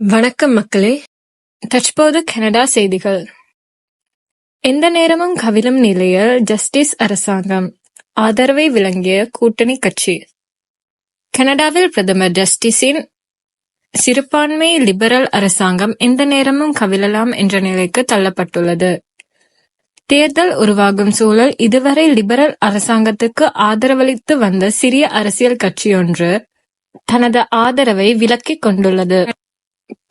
வணக்கம் மக்களே. தற்போது கனடா செய்திகள். எந்த நேரமும் கவிழும் நிலையில் ஜஸ்டிஸ் அரசாங்கம் ஆதரவை விளங்கிய கூட்டணி கட்சி. கனடாவில் பிரதமர் ஜஸ்டிஸின் சிறுபான்மை லிபரல் அரசாங்கம் எந்த நேரமும் கவிழலாம் என்ற நிலைக்கு தள்ளப்பட்டுள்ளது. தேர்தல் உருவாகும் சூழல் இதுவரை லிபரல் அரசாங்கத்துக்கு ஆதரவளித்து வந்த சிறிய அரசியல் கட்சியொன்று தனது ஆதரவை விலக்கிக் கொண்டுள்ளது.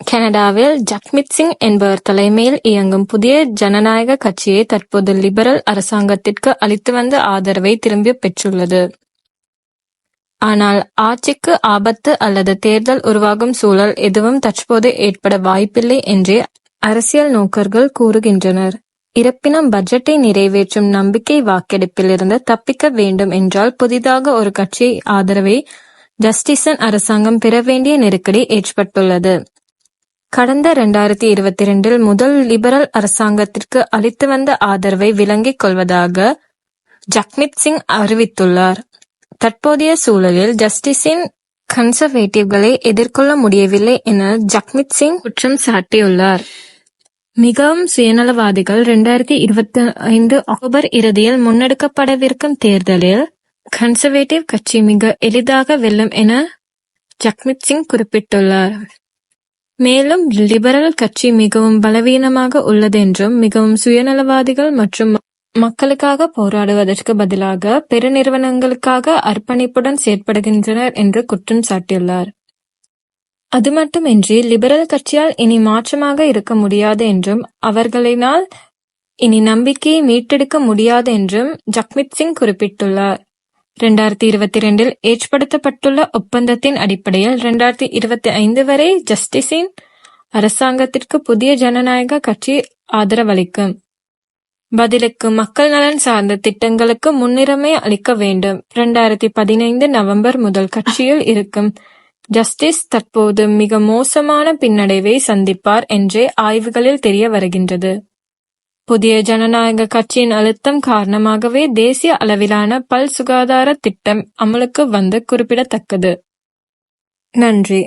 கனடாவில் ஜக்மித் சிங் என்பவர் தலைமையில் இயங்கும் புதிய ஜனநாயக கட்சியே தற்போது லிபரல் அரசாங்கத்திற்கு அளித்து வந்த ஆதரவை திரும்பி பெற்றுள்ளது. ஆனால் ஆட்சிக்கு ஆபத்து அல்லது தேர்தல் உருவாகும் சூழல் எதுவும் தற்போது ஏற்பட வாய்ப்பில்லை என்றே அரசியல் நோக்கர்கள் கூறுகின்றனர். இருப்பினும் பட்ஜெட்டை நிறைவேற்றும் நம்பிக்கை வாக்கெடுப்பிலிருந்து தப்பிக்க வேண்டும் என்றால் புதிதாக ஒரு கட்சி ஆதரவை ஜஸ்டிசன் அரசாங்கம் பெற வேண்டிய நெருக்கடி ஏற்பட்டுள்ளது. கடந்த இரண்டாயிரத்தி இருபத்தி ரெண்டில் முதல் லிபரல் அரசாங்கத்திற்கு அளித்து வந்த ஆதரவை விளங்கிக் கொள்வதாக ஜக்மித் சிங் அறிவித்துள்ளார். தற்போதைய சூழலில் ஜஸ்டிஸின் கன்சர்வேட்டிவ்களை எதிர்கொள்ள முடியவில்லை என ஜக்மித் சிங் குற்றம் சாட்டியுள்ளார். மிகவும் சுயநலவாதிகள் இரண்டாயிரத்தி இருபத்தி ஐந்து அக்டோபர் இறுதியில் முன்னெடுக்கப்படவிருக்கும் தேர்தலில் கன்சர்வேட்டிவ் கட்சி மிக எளிதாக வெல்லும் என ஜக்மித் சிங் குறிப்பிட்டுள்ளார். மேலும் லிபரல் கட்சி மிகவும் பலவீனமாக உள்ளதென்றும் மிகவும் சுயநலவாதிகள் மற்றும் மக்களுக்காக போராடுவதற்கு பதிலாக பெருநிறுவனங்களுக்காக அர்ப்பணிப்புடன் செயற்படுகின்றனர் என்று குற்றம் சாட்டியுள்ளார். அது மட்டுமின்றி லிபரல் கட்சியால் இனி மாற்றமாக இருக்க முடியாது என்றும் அவர்களினால் இனி நம்பிக்கையை மீட்டெடுக்க முடியாது என்றும் ஜக்மித் சிங் குறிப்பிட்டுள்ளார். இரண்டாயிரத்தி இருபத்தி இரண்டில் ஏற்படுத்தப்பட்டுள்ள ஒப்பந்தத்தின் அடிப்படையில் இரண்டாயிரத்தி இருபத்தி ஐந்து வரை ஜஸ்டிஸின் அரசாங்கத்திற்கு புதிய ஜனநாயக கட்சி ஆதரவளிக்கும் பதிலுக்கு மக்கள் நலன் சார்ந்த திட்டங்களுக்கு முன்னுரிமை அளிக்க வேண்டும். இரண்டாயிரத்தி பதினைந்து நவம்பர் முதல் கட்சியில் இருக்கும் ஜஸ்டிஸ் தற்போது மிக மோசமான பின்னடைவை சந்திப்பார் என்றே ஆய்வுகளில் தெரிய வருகின்றது. புதிய ஜனநாயக கட்சியின் அழுத்தம் காரணமாகவே தேசிய அளவிலான பல் சுகாதார திட்டம் அமலுக்கு வந்து குறிப்பிடத்தக்கது. நன்றி.